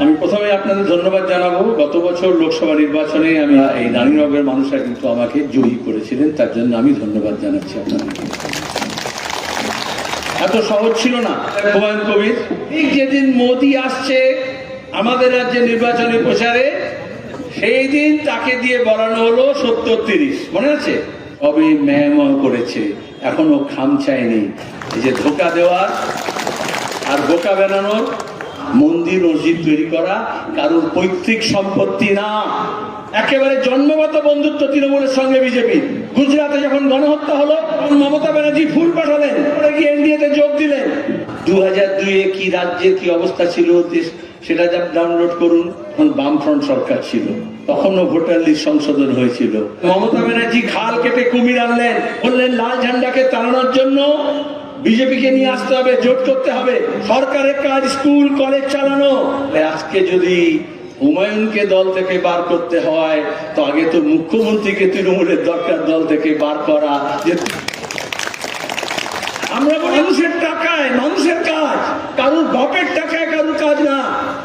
আমি প্রথমে আপনাদের ধন্যবাদ জানাব। গত বছর লোকসভা নির্বাচনে আমি এই রানীনগরের মানুষরা কিন্তু আমাকে জয়ী করেছিলেন, তার জন্য আমি ধন্যবাদ জানাচ্ছি আপনাদেরকে এত সহজ ছিল না, হুমায়ুন কবির। ঠিক যেদিন মোদি আসছে আমাদের রাজ্যে নির্বাচনী প্রচারে, সেই দিন তাকে দিয়ে বলানো হলো সত্তর তিরিশ। মনে আছে? কবে ম্যাম করেছে, এখনও খাম চায়নি এই যে ধোকা দেওয়ার আর বোকা বানানোর মন্দির মসজিদ তৈরি করা কারোর পৈতৃক সম্পত্তি না। একেবারে জন্মগত বন্ধুত্ব তৃণমূলের সঙ্গে বিজেপি। গুজরাটে যখন গণহত্যা হলো মমতা ব্যানার্জি ফুল পাঠালেন গিয়ে এনডিএতে যোগ দিলেন? দু হাজার দুইয়ে কি রাজ্যের কি অবস্থা ছিল দেশ সেটা ডাউনলোড করুন, তখন বামফ্রন্ট সরকার ছিল। তখনও ভোটার লিস্ট সংশোধন হয়েছিল। মমতা ব্যানার্জি খাল কেটে কুমির আনলেন, বললেন লাল ঝান্ডাকে তাড়ানোর জন্য বিজেপিকে নিয়ে আসতে হবে, জোট করতে হবে। সরকারের কাজ, স্কুল, কলেজ চালানো। আজকে যদি হুমায়ুনকে দল থেকে বার করতে হয়, তো আগে তো মুখ্যমন্ত্রীকে তৃণমূলের দরকার দল থেকে বার করা আমরা মানুষের টাকায়, মানুষের কাজ। কারুর বাপের টাকায় কারুর কাজ না।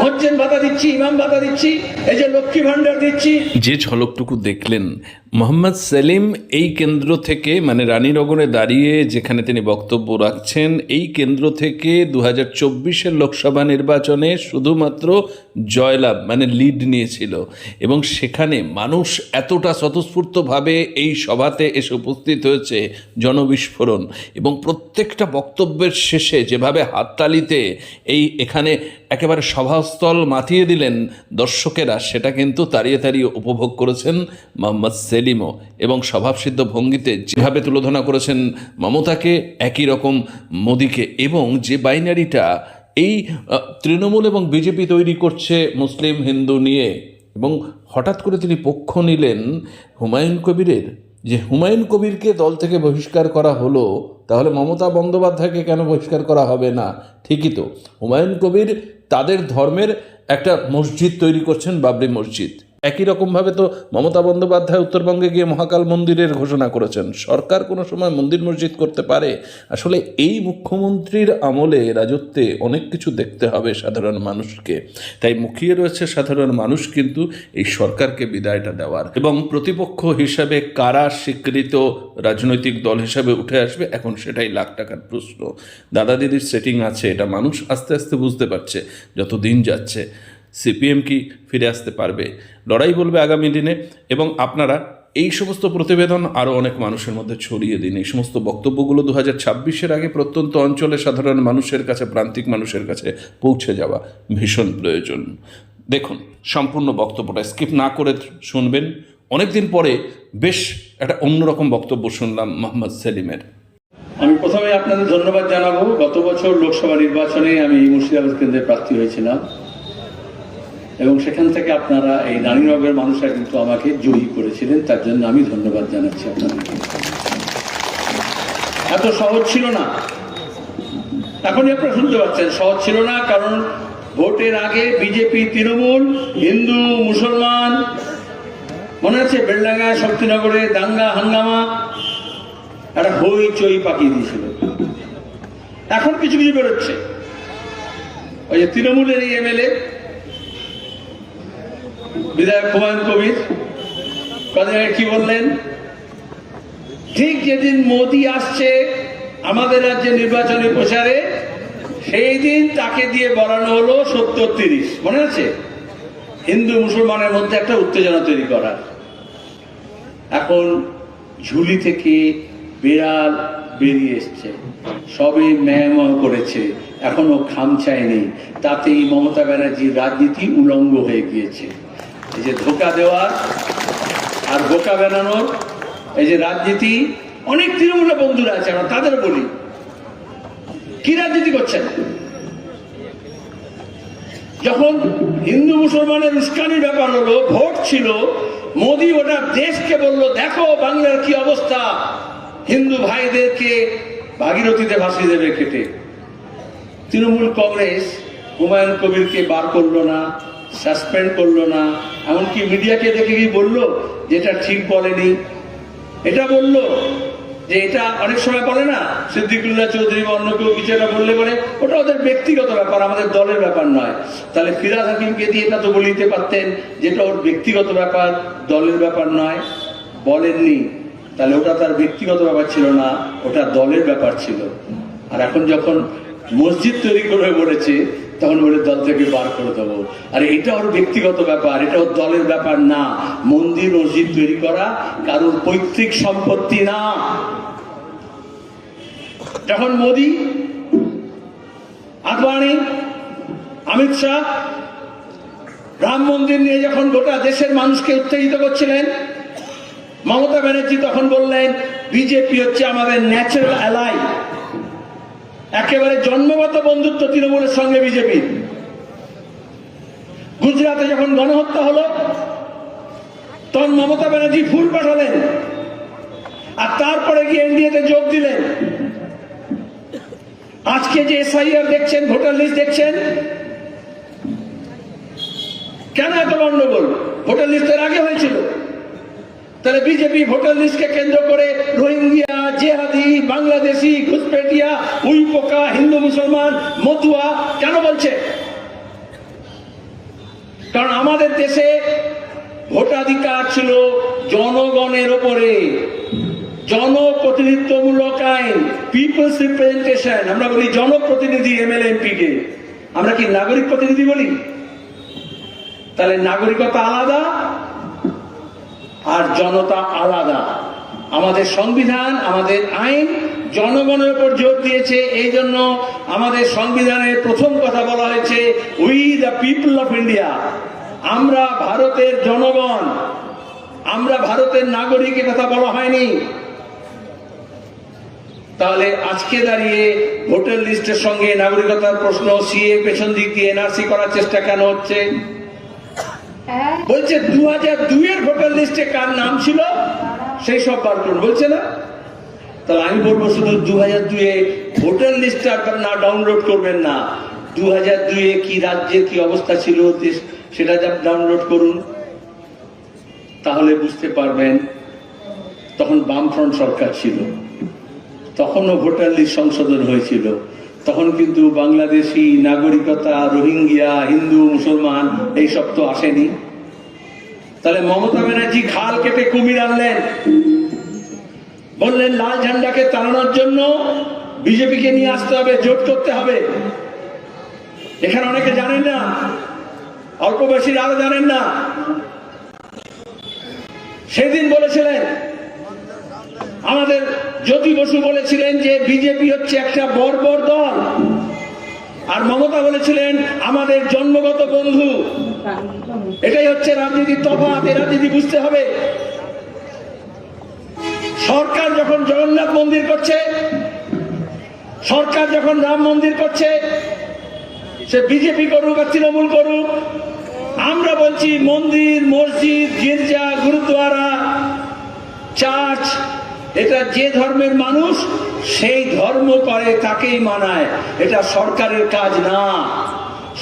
মজ্জেন ভাতা দিচ্ছি, ইমাম ভাতা দিচ্ছি, এই যে লক্ষ্মী ভান্ডার দিচ্ছি। যে ঝলকটুকু দেখলেন মোহাম্মদ সেলিম এই কেন্দ্র থেকে মানে রানীনগরে দাঁড়িয়ে যেখানে তিনি বক্তব্য রাখছেন, এই কেন্দ্র থেকে দু হাজার লোকসভা নির্বাচনে শুধুমাত্র জয়লাভ মানে লিড নিয়েছিল। এবং সেখানে মানুষ এতটা স্বতঃস্ফূর্তভাবে এই সভাতে এসে উপস্থিত হয়েছে জনবিস্ফোরণ। এবং প্রত্যেকটা বক্তব্যের শেষে যেভাবে হাততালিতে এই এখানে একেবারে সভাস্থল মাতিয়ে দিলেন দর্শকেরা, সেটা কিন্তু তাড়িয়ে তাড়িয়ে উপভোগ করেছেন মোহাম্মদ সেলিমও এবং স্বভাবসিদ্ধ ভঙ্গিতে যেভাবে তুলোধনা করেছেন মমতাকে, একই রকম মোদিকে এবং যে বাইনারিটা এই তৃণমূল এবং বিজেপি তৈরি করছে মুসলিম হিন্দু নিয়ে এবং হঠাৎ করে তিনি পক্ষ নিলেন হুমায়ুন কবিরের। যে হুমায়ুন কবিরকে দল থেকে বহিষ্কার করা হলো, তাহলে মমতা বন্দ্যোপাধ্যায়কে কেন বহিষ্কার করা হবে না? ঠিকই তো। হুমায়ুন কবির তাদের ধর্মের একটা মসজিদ তৈরি করছেন বাবরি মসজিদ। একই রকমভাবে তো মমতা বন্দ্যোপাধ্যায় উত্তরবঙ্গে গিয়ে মহাকাল মন্দিরের ঘোষণা করেছেন। সরকার কোনো সময় মন্দির মসজিদ করতে পারে। আসলে এই মুখ্যমন্ত্রীর আমলে রাজত্বে অনেক কিছু দেখতে হবে সাধারণ মানুষকে। তাই মুখিয়ে রয়েছে সাধারণ মানুষ কিন্তু এই সরকারকে বিদায়টা দেওয়ার। এবং প্রতিপক্ষ হিসাবে কারা স্বীকৃত রাজনৈতিক দল হিসাবে উঠে আসবে, এখন সেটাই লাখ টাকার প্রশ্ন। দাদা দিদির সেটিং আছে, এটা মানুষ আস্তে আস্তে বুঝতে পারছে যত দিন যাচ্ছে। সিপিএম কি ফিরে আসতে পারবে? লড়াই বলবে আগামী দিনে এবং আপনারা এই সমস্ত প্রতিবেদন আরও অনেক মানুষের মধ্যে ছড়িয়ে দিন। এই সমস্ত বক্তব্যগুলো দু হাজার ছাব্বিশের আগে প্রত্যন্ত অঞ্চলে সাধারণ মানুষের কাছে, প্রান্তিক মানুষের কাছে পৌঁছে যাওয়া ভীষণ প্রয়োজন। দেখুন, সম্পূর্ণ বক্তব্যটা স্কিপ না করে শুনবেন। অনেকদিন পরে বেশ একটা অন্যরকম বক্তব্য শুনলাম মোহাম্মদ সেলিমের। আমি প্রথমে আপনাদের ধন্যবাদ জানাব, গত বছর লোকসভা নির্বাচনে আমি মুর্শিদাবাদ কেন্দ্রে প্রার্থী হয়েছিলাম। এবং সেখান থেকে আপনারা এই রানীনগরের মানুষরা কিন্তু আমাকে জয়ী করেছিলেন। তার জন্য আমি ধন্যবাদ জানাচ্ছি আপনাদেরকে। এত সহজ ছিল না। এখনই আপনারা শুনতে পাচ্ছেন, সহজ ছিল না, কারণ ভোটের আগে বিজেপি, তৃণমূল, হিন্দু, মুসলমান, মনে আছে বেলডাঙ্গায় শক্তিনগরে দাঙ্গা, হাঙ্গামা, একটা হই চই পাকিয়ে দিয়েছিল। এখন কিছু কিছু বেরোচ্ছে। ওই যে তৃণমূলের এই এমএলএ বিধায়ক হুমায়ুন কবির আগে কি বললেন? ঠিক যেদিন মোদি আসছে আমাদের রাজ্যে নির্বাচনী প্রচারে, সেই দিন তাকে দিয়ে বলানো হলো সত্তর তিরিশ। মনে আছে? হিন্দু মুসলমানের মধ্যে একটা উত্তেজনা তৈরি করার। এখন ঝুলি থেকে বিড়াল বেরিয়ে এসছে। সবে ম্যাম করেছে। এখনও খাম চায়নি তাতেই মমতা ব্যানার্জির রাজনীতি উলঙ্গ হয়ে গিয়েছে। এই যে ধোকা দেওয়ার আর বোকা বানানোর এই যে রাজনীতি, অনেক তৃণমূলের বন্ধুরা আছে, আমরা তাদের বলি। কি রাজনীতি করছেন? যখন হিন্দু মুসলমানের উস্কানির ব্যাপার হলো, ভোট ছিল, মোদি ওটা দেশকে বলল, দেখো বাংলার কি অবস্থা। হিন্দু ভাইদেরকে ভাগীরথীতে ভাসিয়ে দেবে কেটে তৃণমূল কংগ্রেস হুমায়ুন কবিরকে বার করল না। সাসপেন্ড করল না। এমনকি মিডিয়াকে দেখে কি বলল যেটা ঠিক বলেনি? এটা বলল যে এটা অনেক সময় বলে না। সিদ্দিকুল্লাহ চৌধুরী বা অন্য কেউ কিছু একটা বললে বলে, ওটা ওদের ব্যক্তিগত ব্যাপার, আমাদের দলের ব্যাপার নয়। তাহলে ফিরাজ হাকিমকে দিয়ে এটা তো বলিতে পারতেন যেটা ওর ব্যক্তিগত ব্যাপার, দলের ব্যাপার নয়। বলেননি। তাহলে ওটা তার ব্যক্তিগত ব্যাপার ছিল না, ওটা দলের ব্যাপার ছিল। আর এখন যখন মসজিদ তৈরি করে বলেছে, তখন বলে, দল থেকে বার করে দেবো। আর, এটা ওর ব্যক্তিগত ব্যাপার, এটা ওর দলের ব্যাপার না। মন্দির, মসজিদ তৈরি করা কারোর পৈতৃক সম্পত্তি না। যখন মোদি, আদবানি, অমিত শাহ, রাম মন্দির নিয়ে যখন গোটা দেশের মানুষকে উত্তেজিত করছিলেন, মমতা ব্যানার্জি তখন বললেন, বিজেপি হচ্ছে আমাদের ন্যাচারাল অ্যালাই একেবারে জন্মগত বন্ধুত্ব তৃণমূলের সঙ্গে বিজেপি। গুজরাটে যখন গণহত্যা হলো, তখন মমতা ব্যানার্জি ফুল পাঠালেন। আর তারপরে গিয়ে এনডিএতে যোগ দিলেন। আজকে যে এসআইআর দেখছেন, ভোটার লিস্ট দেখছেন, কেন এত গন্ডগোল ভোটার লিস্টের আগে হয়েছিল। তাহলে বিজেপি ভোটার লিস্টকে কেন্দ্র করে রোহিঙ্গিয়া, জেহাদি, বাংলাদেশি ঘুসপেটিয়া উইপোকা, হিন্দু, মুসলমান, মতুয়া, কেন বলছে? কারণ আমাদের দেশে ভোটাধিকার ছিল জনগণের ওপরে। জনপ্রতিনিধিত্বমূলক আইন পিপলস রিপ্রেজেন্টেশন আমরা বলি জনপ্রতিনিধি, এমএলএ এমপি কে আমরা কি নাগরিক প্রতিনিধি বলি? তাহলে নাগরিকতা আলাদা আর জনতা আলাদা। আমাদের সংবিধান, আমাদের আইন জনগণের উপর জোর দিয়েছে। এই জন্য আমাদের সংবিধানের প্রথম কথা বলা হয়েছে we the people of India আমরা ভারতের জনগণ। আমরা ভারতের নাগরিক এ কথা বলা হয়নি। তাহলে আজকে দাঁড়িয়ে ভোটার লিস্টের সঙ্গে নাগরিকতার প্রশ্ন, সিএ পেছন দিক দিয়ে এনআরসি করার চেষ্টা কেন হচ্ছে? বলছে দু হাজার দুইয়ের ভোটার লিস্টে কার নাম ছিল? সেই সব বার করুন, বলছে না? তাহলে আমি বলব শুধু দু হাজার দুয়ে ভোটার লিস্ট না ডাউনলোড করবেন না। দু হাজার দুয়ে কি রাজ্যের কি অবস্থা ছিল সেটা যা ডাউনলোড করুন। তাহলে বুঝতে পারবেন, তখন বামফ্রন্ট সরকার ছিল। তখনও ভোটার লিস্ট সংশোধন হয়েছিল। তখন কিন্তু বাংলাদেশি নাগরিকতা রোহিঙ্গিয়া হিন্দু, মুসলমান এইসব তো আসেনি। তাহলে মমতা ব্যানার্জি খাল কেটে কুমির আনলেন। বললেন, লাল ঝান্ডাকে তাড়ানোর জন্য বিজেপিকে নিয়ে আসতে হবে, জোট করতে হবে। এখানে অনেকে জানেন না, অল্প বেশি আরও জানেন না। সেদিন বলেছিলেন আমাদের জ্যোতি বসু বলেছিলেন যে বিজেপি হচ্ছে একটা বর্বর দল। আর মমতা বলেছিলেন, আমাদের জন্মগত বন্ধু। এটাই হচ্ছে রাজনীতির তফাৎ, এই রাজনীতি বুঝতে হবে। সরকার যখন জগন্নাথ মন্দির করছে, সরকার যখন রাম মন্দির করছে, সে বিজেপি করুক আর তৃণমূল করুক, আমরা বলছি মন্দির, মসজিদ, গির্জা গুরুদ্বারা চার্চ এটা যে ধর্মের মানুষ, সেই ধর্ম করে তাকেই মানায়। এটা সরকারের কাজ না।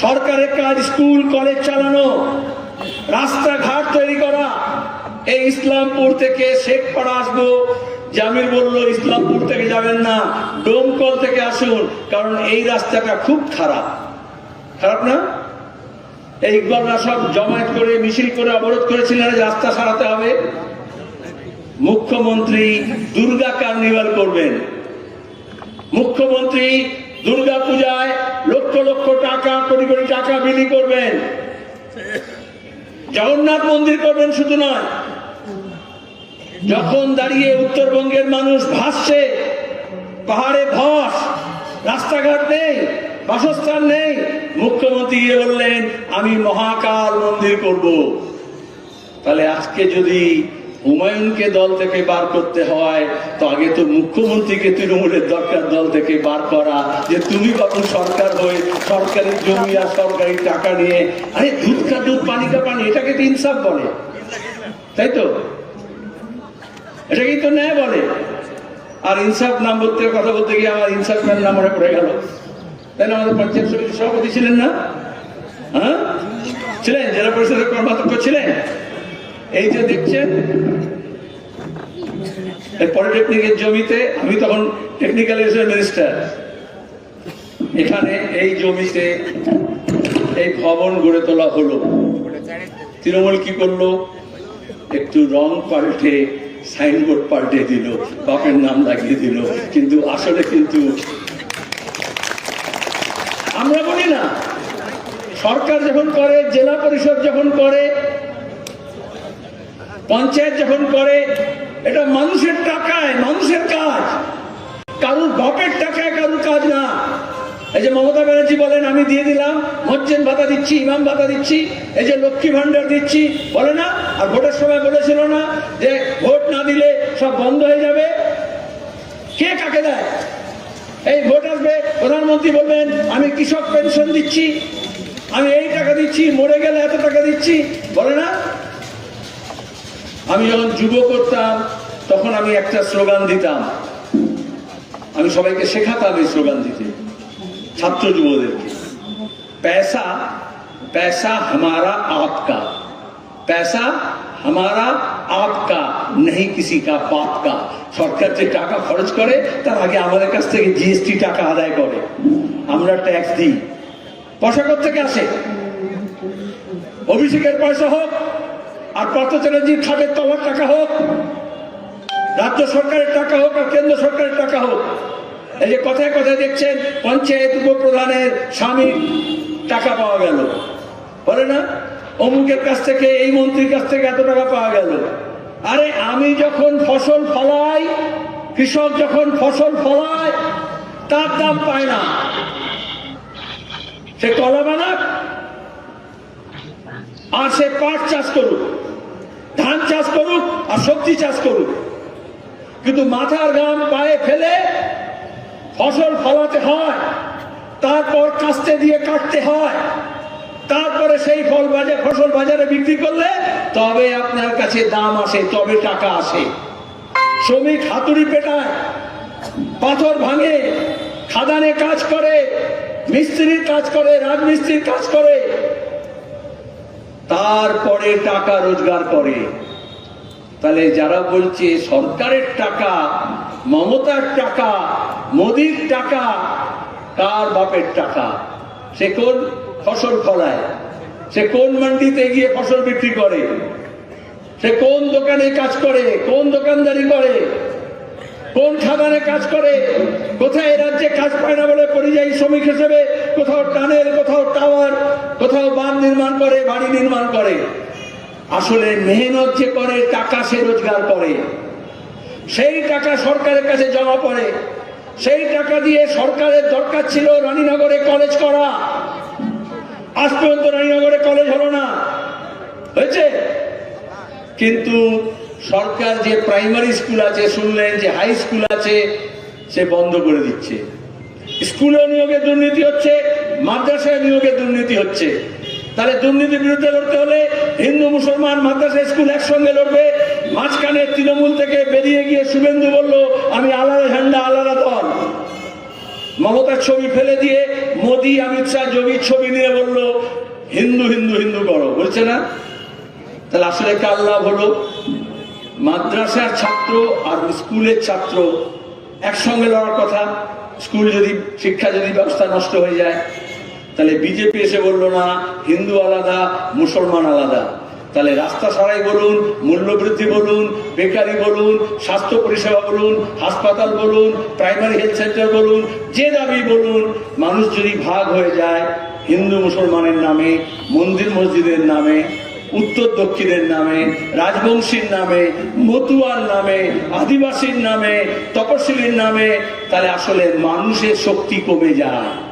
সরকারের কাজ স্কুল, কলেজ চালানো, রাস্তাঘাট তৈরি করা। এই ইসলামপুর থেকে শেখ শেখপাড়া আসব। জামির বলল, ইসলামপুর থেকে যাবেন না, ডোমকল থেকে আসুন, কারণ এই রাস্তাটা খুব খারাপ। খারাপ না? এই ইকবালরা সব জমায়েত করে, মিছিল করে অবরোধ করেছিলেন রাস্তা সারাতে হবে। মুখ্যমন্ত্রী দুর্গা কার্নিভাল করবেন। মুখ্যমন্ত্রী দুর্গা পূজায় লক্ষ লক্ষ টাকা, কোটি কোটি টাকা বিলি করবেন। জগন্নাথ মন্দির করবেন শুধু নয়। যখন দাঁড়িয়ে উত্তরবঙ্গের মানুষ ভাসছে, পাহাড়ে ধস, রাস্তাঘাট নেই, বাসস্থান নেই, মুখ্যমন্ত্রী গিয়ে বললেন, আমি মহাকাল মন্দির করব। তাহলে আজকে যদি হুমায়ুনকে দল থেকে বার করতে হয়, তো আগে তো মুখ্যমন্ত্রীকে তৃণমূলের দরকার দল থেকে বার করা, যে তুমি বাবু সরকার হয়ে সরকারি জমি আর সরকারি টাকা নিয়ে, আরে দুধ কা দুধ পানি কা পানি, এটাকে তো ইনসাফ বলে। তাই তো? এটাকেই তো ন্যায় বলে। আর ইনসাফ নাম বলতে, কথা বলতে গিয়ে আমার ইনসাফ ম্যান নাম মনে পড়ে গেল। তাই না, আমাদের পঞ্চায়েত সমিতির সভাপতি ছিলেন না? হ্যাঁ? ছিলেন, জেলা পরিষদের কর্মাধ্যক্ষ ছিলেন? এই যে দেখছেন পলিটেকনিকের জমিতে আমি তখন টেকনিক্যাল মিনিস্টার এখানে এই জমিতে এই ভবন গড়ে তোলা হলো। তৃণমূল কি করল? একটু রং পাল্টে সাইনবোর্ড পাল্টে দিল, বাপের নাম লাগিয়ে দিল। কিন্তু আসলে কিন্তু আমরা বলি না, সরকার যখন করে, জেলা পরিষদ যখন করে পঞ্চায়েত যখন করে, এটা মানুষের টাকায়, মানুষের কাজ। কারুর বাপের টাকায় কারুর কাজ না। এই যে মমতা ব্যানার্জি বলেন, আমি দিয়ে দিলাম, মজ্জেন ভাতা দিচ্ছি, ইমাম ভাতা দিচ্ছি, এই যে লক্ষ্মী ভান্ডার দিচ্ছি, বলে না? আর ভোটের সময় বলেছিল না যে ভোট না দিলে সব বন্ধ হয়ে যাবে। কে কাকে দেয়? এই ভোট আসবে, প্রধানমন্ত্রী বলবেন, আমি কৃষক পেনশন দিচ্ছি, আমি এই টাকা দিচ্ছি, মরে গেলে এত টাকা দিচ্ছি, বলে না? আমি যখন যুব করতাম তখন আমি একটা স্লোগান দিতাম আমি সবাইকে শেখাতাম এই স্লোগান দিতে ছাত্র যুবদেরকে पैसा पैसा हमारा आपका पैसा हमारा आपका नहीं किसी का बाप का সরকার যে টাকা খরচ করে তার আগে আমাদের কাছ থেকে জিএসটি টাকা আদায় করে আমরা ট্যাক্স দিই পয়সা থেকে আসে অভিষেকের পয়সা হোক আর চ্যাটার্জির খাটের তলার টাকা হোক, রাজ্য সরকারের টাকা হোক আর কেন্দ্র সরকারের টাকা হোক। এই যে কথায় কথায় দেখছেন, পঞ্চায়েত উপপ্রধানের স্বামীর টাকা পাওয়া গেল। বলে না? অমুকের কাছ থেকে, এই মন্ত্রীর কাছ থেকে এত টাকা পাওয়া গেল। আরে আমি যখন ফসল ফলাই, কৃষক যখন ফসল ফলায় তার দাম পায় না। সে কলা বানাক, আর সে পাট চাষ করুক। ধান চাষ করুক আর সবজি চাষ করুক কিন্তু মাথার গাম পায়ে ফেলে ফসল ফলাতে হয়, তারপর কাস্তে দিয়ে কাটতে হয়, তারপরে সেই ফল বাজার, ফসল বাজারে বিক্রি করলে তবে আপনার কাছে দাম আসে, তবে টাকা আসে। শ্রমিক হাতুড়ি পেটায়, পাথর ভাঙে, খাদানে কাজ করে, মিস্ত্রির কাজ করে, রাজমিস্ত্রির কাজ করে তারপরে টাকা রোজগার করে। তাহলে যারা বলছে সরকারের টাকা, মমতার টাকা, মোদির টাকা, কার বাপের টাকা? সে কোন ফসল ফলায়? সে কোন মান্ডিতে গিয়ে ফসল বিক্রি করে? সে কোন দোকানে কাজ করে? কোন দোকানদারি করে? কোন খাদানে কাজ করে, কোথায় রাজ্যে কাজ পায় না বলে পরিযায়ী শ্রমিক হিসেবে কোথাও টানেল, কোথাও টাওয়ার, কোথাও বাঁধ নির্মাণ করে, বাড়ি নির্মাণ করে। আসলে মেহনত যে করে, টাকা সে রোজগার করে। সেই টাকা সরকারের কাছে জমা পড়ে। সেই টাকা দিয়ে সরকারের দরকার ছিল রানীনগরে কলেজ করা। আজ পর্যন্ত রানীনগরে কলেজ হলো না। হয়েছে? কিন্তু সরকার যে প্রাইমারি স্কুল আছে, শুনলেন যে হাই স্কুল আছে, সে বন্ধ করে দিচ্ছে। স্কুলে নিয়োগে দুর্নীতি হচ্ছে, মাদ্রাসায় নিয়োগে দুর্নীতি হচ্ছে। তাহলে দুর্নীতির বিরুদ্ধে লড়তে হলে হিন্দু, মুসলমান মাদ্রাসা স্কুল একসঙ্গে লড়বে। মাঝখানে তৃণমূল থেকে বেরিয়ে গিয়ে শুভেন্দু বলল, আমি আলাদা ঝান্ডা, আলাদা দল। মমতার ছবি ফেলে দিয়ে মোদি, অমিত শাহ, যোগীর ছবি নিয়ে বলল, হিন্দু হিন্দু হিন্দু করো। বলছে না? তাহলে আসলে কার হলো? মাদ্রাসার ছাত্র আর স্কুলের ছাত্র একসঙ্গে লড়ার কথা। স্কুল যদি, শিক্ষা যদি ব্যবস্থা নষ্ট হয়ে যায়, তাহলে বিজেপি এসে বলল, না, হিন্দু আলাদা, মুসলমান আলাদা। তাহলে রাস্তা সারাই বলুন, মূল্যবৃদ্ধি বলুন, বেকারি বলুন, স্বাস্থ্য পরিষেবা বলুন, হাসপাতাল বলুন, প্রাইমারি হেলথ সেন্টার বলুন, যে দাবি বলুন, মানুষ যদি ভাগ হয়ে যায় হিন্দু মুসলমানের নামে, মন্দির মসজিদের নামে উত্তর দক্ষিণের নামে, রাজবংশীর নামে, মতুয়ার নামে, আদিবাসীর নামে, তপশিলীর নামে, তাহলে আসলে মানুষের শক্তি কমে যায়।